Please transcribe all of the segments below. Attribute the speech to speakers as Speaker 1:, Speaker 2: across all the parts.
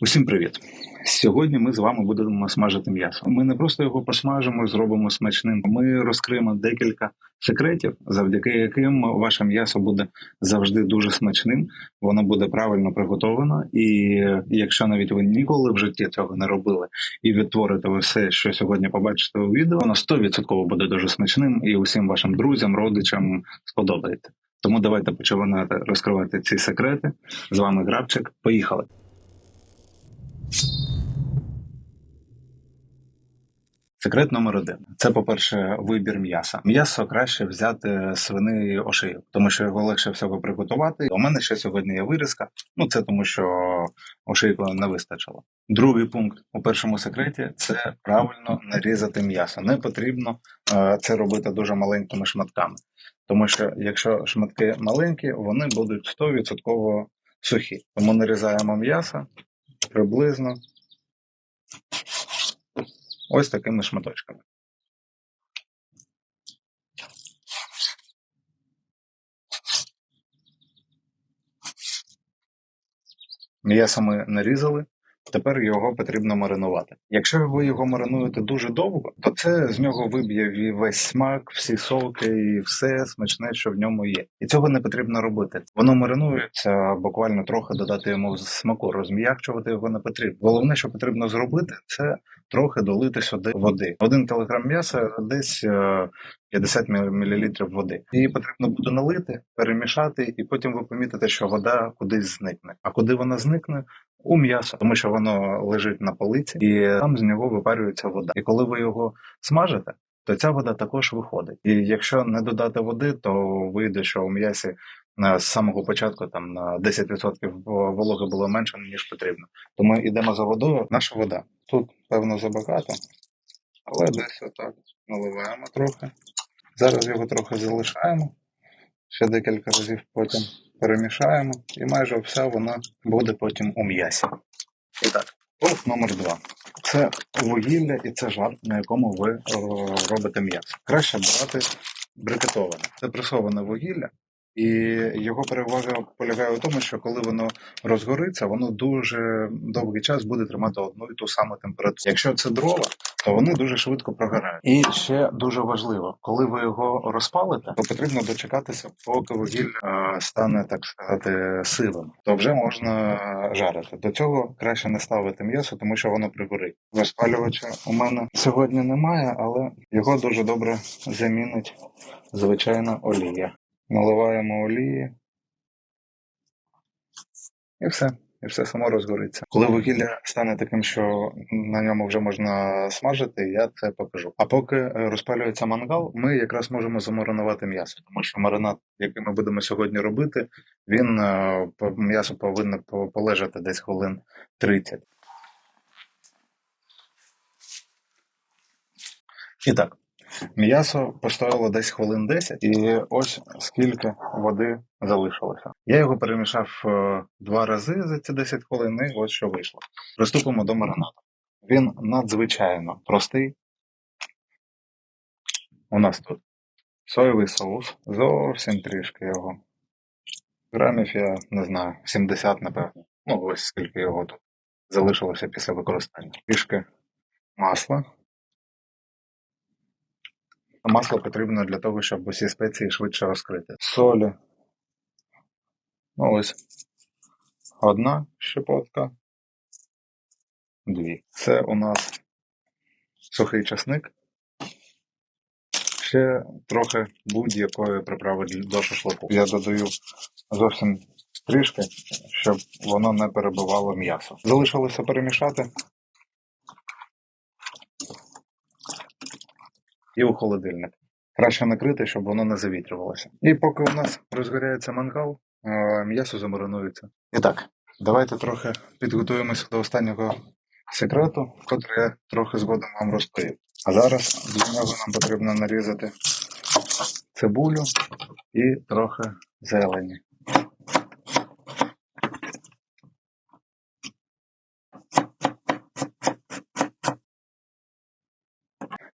Speaker 1: Усім привіт! Сьогодні ми з вами будемо смажити м'ясо. Ми не просто його посмажимо зробимо смачним. Ми розкриємо декілька секретів, завдяки яким ваше м'ясо буде завжди дуже смачним. Воно буде правильно приготовано. І якщо навіть ви ніколи в житті цього не робили і відтворите ви все, що сьогодні побачите у відео, воно 100% буде дуже смачним і усім вашим друзям, родичам сподобається. Тому давайте починати розкривати ці секрети. З вами Грабчик. Поїхали. Секрет номер один це, по-перше, вибір м'яса. М'ясо краще взяти свини ошийок, тому що його легше всього приготувати. У мене ще сьогодні є вирізка. Ну це тому, що ошийку не вистачило. Другий пункт у першому секреті це правильно нарізати м'ясо. Не потрібно е, це робити дуже маленькими шматками, тому що якщо шматки маленькі, вони будуть 100% сухі. Тому нарізаємо м'ясо приблизно ось такими шматочками. М'ясо ми нарізали, тепер його потрібно маринувати. Якщо ви його маринуєте дуже довго, то це з нього виб'є весь смак, всі соки і все смачне, що в ньому є. І цього не потрібно робити. Воно маринується буквально трохи додати йому смаку, розм'якчувати його не потрібно. Головне, що потрібно зробити, це трохи долити сюди води. Один кілограм м'яса десь е, 50 мл води. Її потрібно буде налити, перемішати, і потім ви помітите, що вода кудись зникне. А куди вона зникне? У м'ясо, тому що воно лежить на полиці, і там з нього випарюється вода. І коли ви його смажите, то ця вода також виходить. І якщо не додати води, то вийде, що у м'ясі е, з самого початку там на 10% вологи було менше ніж потрібно. Тому йдемо за водою. Наша вода тут певно забагато, але десь отак наливаємо трохи. Зараз його трохи залишаємо, ще декілька разів потім перемішаємо, і майже вся вона буде потім у м'ясі. І так, пункт номер два. Це вугілля і це жар, на якому ви е, робите м'ясо. Краще брати брикетоване. Це пресоване вугілля, і його перевага полягає у тому, що коли воно розгориться, воно дуже довгий час буде тримати одну і ту саму температуру. Якщо це дрова, то вони дуже швидко прогорають. І ще дуже важливо, коли ви його розпалите, то потрібно дочекатися, поки вугілля е, стане так сказати сивим, то вже можна жарити. До цього краще не ставити м'ясо, тому що воно пригорить. Розпалювача у мене сьогодні немає, але його дуже добре замінить звичайна олія. Наливаємо олії. І все. І все само розгориться. Коли вугілля стане таким, що на ньому вже можна смажити, я це покажу. А поки е, розпалюється мангал, ми якраз можемо замаринувати м'ясо, тому що маринад, який ми будемо сьогодні робити, він е, м'ясо повинно полежати десь хвилин 30. І так, м'ясо постояло десь хвилин 10, і ось скільки води залишилося. Я його перемішав е, два рази за ці 10 хвилин, і ось що вийшло. Приступимо до маринаду. Він надзвичайно простий. У нас тут соєвий соус, зовсім трішки його. Грамів я не знаю, 70, напевно. Ну, ось скільки його тут залишилося після використання. Трішки масла. Масло потрібно для того, щоб усі спеції швидше розкрити. Солі. Ну ось. Одна щепотка. Дві. Це у нас сухий часник. Ще трохи будь-якої приправи до шашлику. Я додаю зовсім трішки, щоб воно не перебивало м'ясо. Залишилося перемішати. І у холодильник. Краще накрити, щоб воно не завітрювалося. І поки у нас розгоряється мангал, е, м'ясо замаринується. І так, давайте трохи підготуємося до останнього секрету, котрий я трохи згодом вам розповів. А зараз для нього нам потрібно нарізати цибулю і трохи зелені.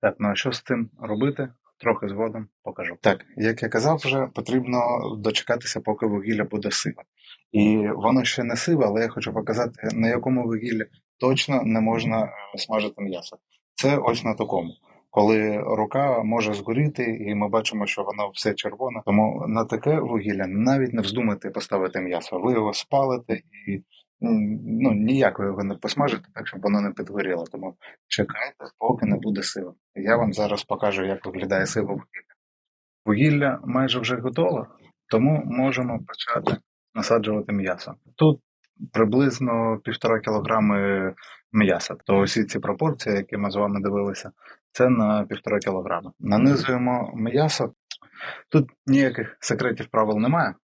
Speaker 1: Так, ну а що з цим робити? трохи згодом покажу. Так, як я казав, вже потрібно дочекатися, поки вугілля буде сиве. І воно ще не сиве, але я хочу показати, на якому вугіллі точно не можна е, смажити м'ясо. Це ось на такому. Коли рука може згоріти, і ми бачимо, що воно все червоне. Тому на таке вугілля навіть не вздумайте поставити м'ясо. Ви його спалите і ну, ніяк ви його не посмажите, так щоб воно не підгоріло. Тому чекайте, поки не буде сива. Я вам зараз покажу, як виглядає сиве вугілля. Вугілля майже вже готове, тому можемо почати насаджувати м'ясо. Тут приблизно півтора кілограми м'яса. То усі ці пропорції, які ми з вами дивилися, це на півтора кілограми. Нанизуємо м'ясо. Тут ніяких секретів правил немає.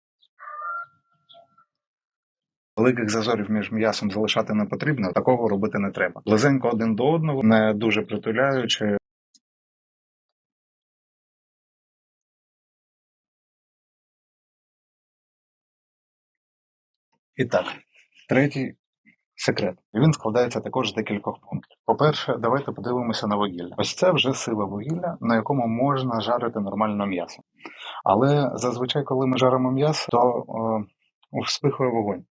Speaker 1: Великих зазорів між м'ясом залишати не потрібно, такого робити не треба. Близенько один до одного, не дуже притуляючи. І так, третій секрет. Він складається також з декількох пунктів. По-перше, давайте подивимося на вугілля. Ось це вже сиве вугілля, на якому можна жарити нормально м'ясо. Але зазвичай, коли ми жаримо м'ясо, то е, вспихує вогонь.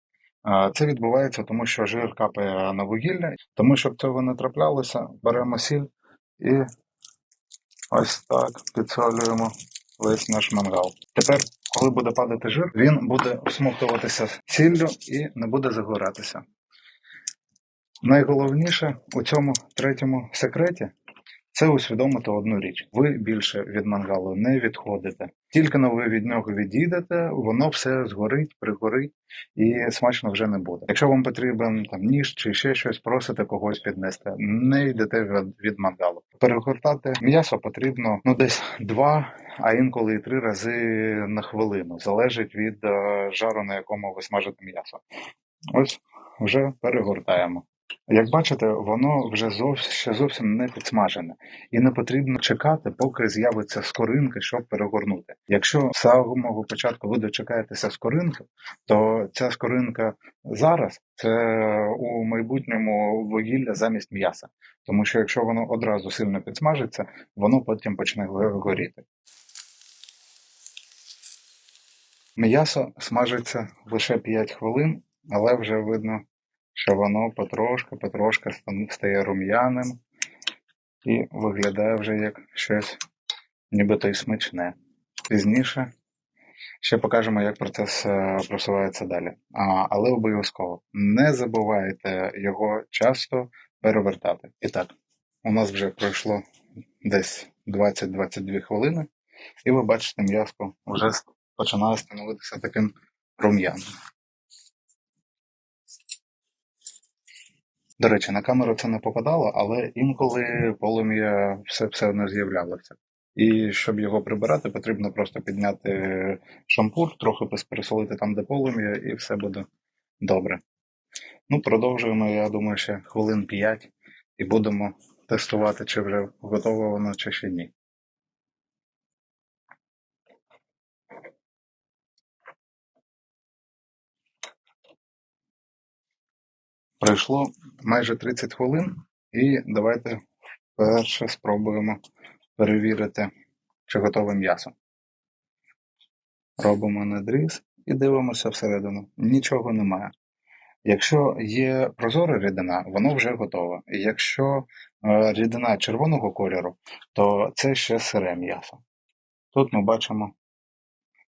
Speaker 1: Це відбувається, тому що жир капає на вугілля. Тому щоб цього не траплялося, беремо сіль і ось так підсолюємо весь наш мангал. Тепер, коли буде падати жир, він буде всмоктуватися сіллю і не буде загоратися. Найголовніше у цьому третьому секреті це усвідомити одну річ: ви більше від мангалу не відходите. Тільки но ви від нього відійдете, воно все згорить, пригорить і смачно вже не буде. Якщо вам потрібен там ніж чи ще щось, просите когось піднести, не йдете від, від мангалу. Перегортати м'ясо потрібно ну десь два, а інколи і три рази на хвилину. Залежить від е, жару, на якому ви смажите м'ясо. Ось вже перегортаємо. Як бачите, воно вже ще зовсім не підсмажене, і не потрібно чекати, поки з'явиться скоринка, щоб перегорнути. Якщо з самого початку ви дочекаєтеся скоринки, то ця скоринка зараз це у майбутньому вугілля замість м'яса. Тому що якщо воно одразу сильно підсмажиться, воно потім почне горіти. М'ясо смажиться лише 5 хвилин, але вже видно що воно потрошки-потрошки стає рум'яним і виглядає вже як щось нібито й смачне. Пізніше ще покажемо, як процес е, просувається далі. А, Але обов'язково не забувайте його часто перевертати. І так, у нас вже пройшло десь 20-22 хвилини, і ви бачите, м'ясо вже починає становитися таким рум'яним. До речі, на камеру це не попадало, але інколи полум'я все все одно з'являлося. І щоб його прибирати, потрібно просто підняти шампур, трохи пересолити там, де полум'я, і все буде добре. Ну, продовжуємо, я думаю, ще хвилин 5 і будемо тестувати, чи вже готове воно, чи ще ні. Пройшло майже 30 хвилин, і давайте перше спробуємо перевірити, чи готове м'ясо. Робимо надріз і дивимося всередину. Нічого немає. Якщо є прозора рідина, воно вже готове. Якщо е, рідина червоного кольору, то це ще сире м'ясо. Тут ми бачимо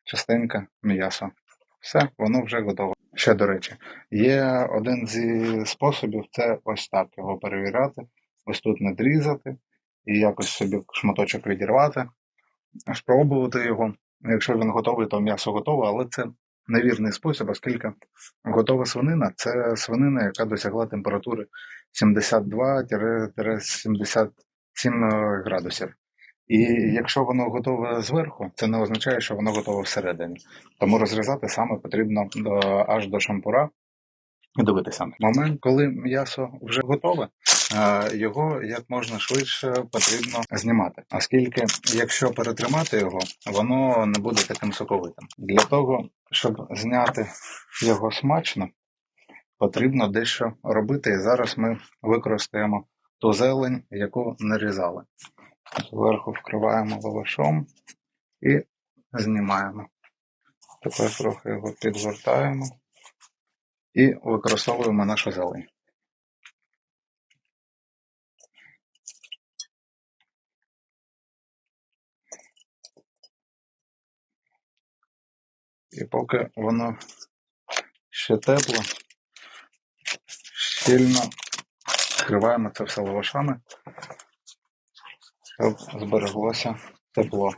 Speaker 1: частинка м'яса. Все, воно вже готове. Ще до речі, є один зі способів це ось так його перевіряти, ось тут надрізати і якось собі шматочок відірвати, спробувати його. Якщо він готовий, то м'ясо готове, але це невірний спосіб, оскільки готова свинина це свинина, яка досягла температури 72-77 градусів. І якщо воно готове зверху, це не означає, що воно готове всередині. Тому розрізати саме потрібно до, аж до шампура і дивитися. Момент, коли м'ясо вже готове, його як можна швидше потрібно знімати. Оскільки, якщо перетримати його, воно не буде таким соковитим. Для того, щоб зняти його смачно, потрібно дещо робити. І зараз ми використаємо ту зелень, яку нарізали. Зверху вкриваємо лавашом і знімаємо. Тепер трохи його підгортаємо і використовуємо нашу зелень. І поки воно ще тепло, щільно вкриваємо це все лавашами, щоб збереглося тепло.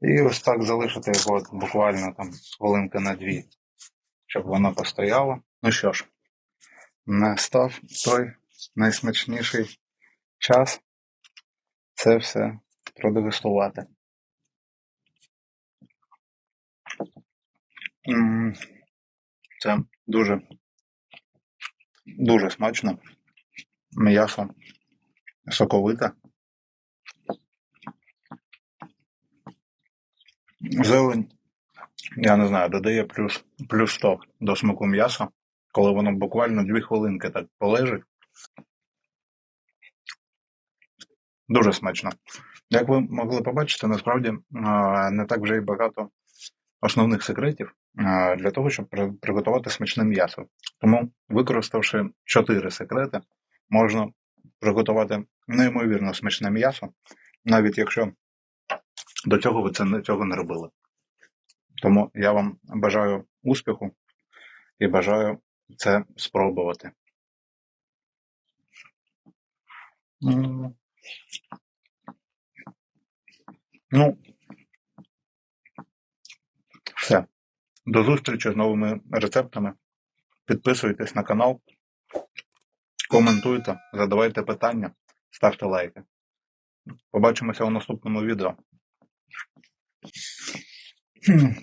Speaker 1: І ось так залишити його буквально там хвилинки на дві, щоб воно постояло. Ну що ж, настав той найсмачніший час це все продегустувати. Це дуже, дуже смачно. М'ясо соковите. Зелень, я не знаю, додає плюс, плюс 100 до смаку м'яса, коли воно буквально дві хвилинки так полежить. Дуже смачно. Як ви могли побачити, насправді не так вже й багато основних секретів для того, щоб приготувати смачне м'ясо. Тому, використавши чотири секрети, можна приготувати неймовірно смачне м'ясо, навіть якщо до цього ви це цього не робили. Тому я вам бажаю успіху і бажаю це спробувати. Ну, все. До зустрічі з новими рецептами. Підписуйтесь на канал, коментуйте, задавайте питання, ставте лайки. Побачимося у наступному відео. 嗯。